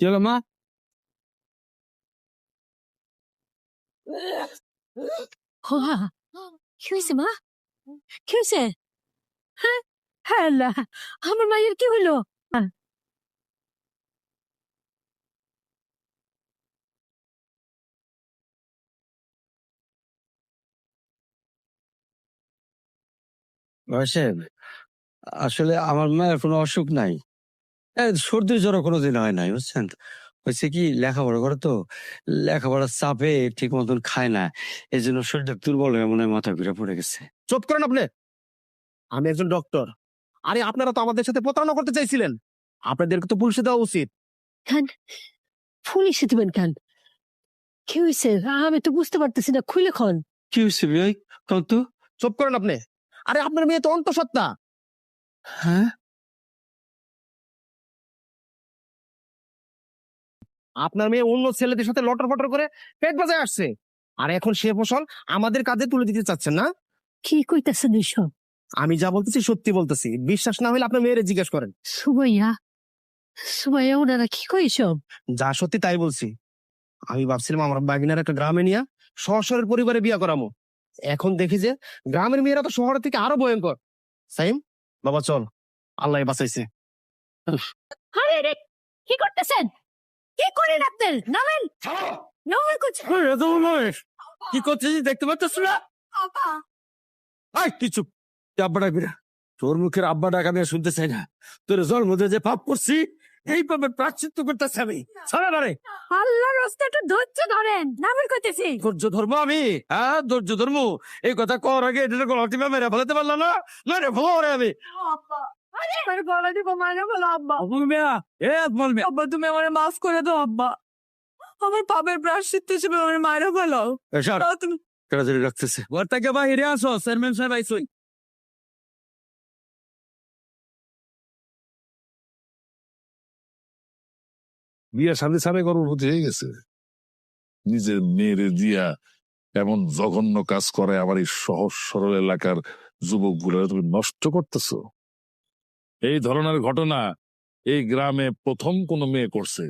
কি হলো মা হয়েছে মা কি হয়েছে হ্যাঁ হ্যাঁ আমার মায়ের কি হলো আসলে আমার মায়ের কোনো অসুখ নাই সর্দি জ্বর কোনোদিন হয় নাই বুঝছেন? হয়েছে কি লেখাপড়া করে তো লেখাপড়ার চাপে ঠিক মতন খায় না এই জন্য শরীরটা দুর্বল হয়ে মনে হয় মাথা ঘুরে পড়ে গেছে। চুপ করেন আপনি। আমি একজন ডক্টর আরে আপনারা তো আমাদের সাথে প্রতারণা করতে চাইছিলেন। আপনাদেরকে তো পুলিশে দেওয়া উচিত। খান পুলিশে দিবেন খান কি হয়েছে? আমি তো বুঝতে পারতেছি না খুলে খন কি হয়েছে ভাই? কন তো চুপ করেন আপনি। আরে আপনার মেয়ে তো অন্তঃসত্ত্বা। হ্যাঁ? আপনার মেয়ে অন্য ছেলেদের সাথে লটর ফটর করে পেট বাজায় আসছে। আর এখন সে ফসল আমাদের কাজে তুলে দিতে চাচ্ছেন না। কি কইতাছেন এসব? আমি যা বলতেছি সত্যি বলতেছি। বিশ্বাস না হলে আপনার মেয়েরে জিজ্ঞেস করেন। সুমাইয়া সুমাইয়া ওনারা কি কই এসব? যা সত্যি তাই বলছি। আমি ভাবছিলাম আমার বাগিনার একটা গ্রামে নিয়ে শহরের পরিবারে বিয়ে করামো। এখন দেখি যে গ্রামের মেয়েরা তো শহরের থেকে আরও ভয়ঙ্কর। সাইম বাবা চল আল্লাহ বাঁচাইছে। কি করতেছেন? কি করেন আপনার নামেন। নামেন করছেন কি করছিস? দেখতে পাচ্ছিস না? আই কি চুপ। আব্বা ডাকবি না। তোর মুখের আব্বা ডাক আমি শুনতে চাই না। তোর জন্ম দিয়ে যে পাপ করছি এই পাপের প্রাশ্চিত্য করতেছি আমি। ছাড়া না রে আল্লাহর রাস্তাটা ধৈর্য ধরেন। নামেন করতেছি ধৈর্য ধর্ম আমি? হ্যাঁ ধৈর্য ধর্ম। এই কথা কর আগে এটা গলাটি মেরে ফেলাতে পারলাম না। মেরে ফেলো রে আমি। আমার গলা দিব মানে বলো আব্বা। মিয়া এ আব্বা তুমি আমার মাফ করে দাও আব্বা। আমার পাপের হিসেবে আমার মায়েরা ভালো এসব তুমি। তাড়াতাড়ি রাখতেছে। ঘর থেকে বাহিরে আসো চেয়ারম্যান সাহেব আইসই। বিয়া সাথে সাথে গর্ভবতী হয়ে গেছে। নিজের মেয়েরে দিয়া এমন জঘন্য কাজ করে আমার এই সহজ সরল এলাকার যুবক তুমি নষ্ট করতেছো। এই ধরনের ঘটনা এই গ্রামে প্রথম কোনো মেয়ে করছে।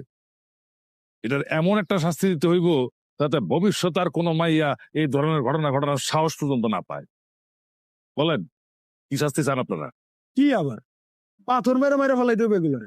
এটার এমন একটা শাস্তি দিতে হইব যাতে ভবিষ্যতে আর কোনো মাইয়া এই ধরনের ঘটনা ঘটনার সাহস পর্যন্ত না পায়। বলেন, কি শাস্তি চান আপনারা? কি আবার? পাথর মেরে মেরে ফেলাই দেবে এগুলো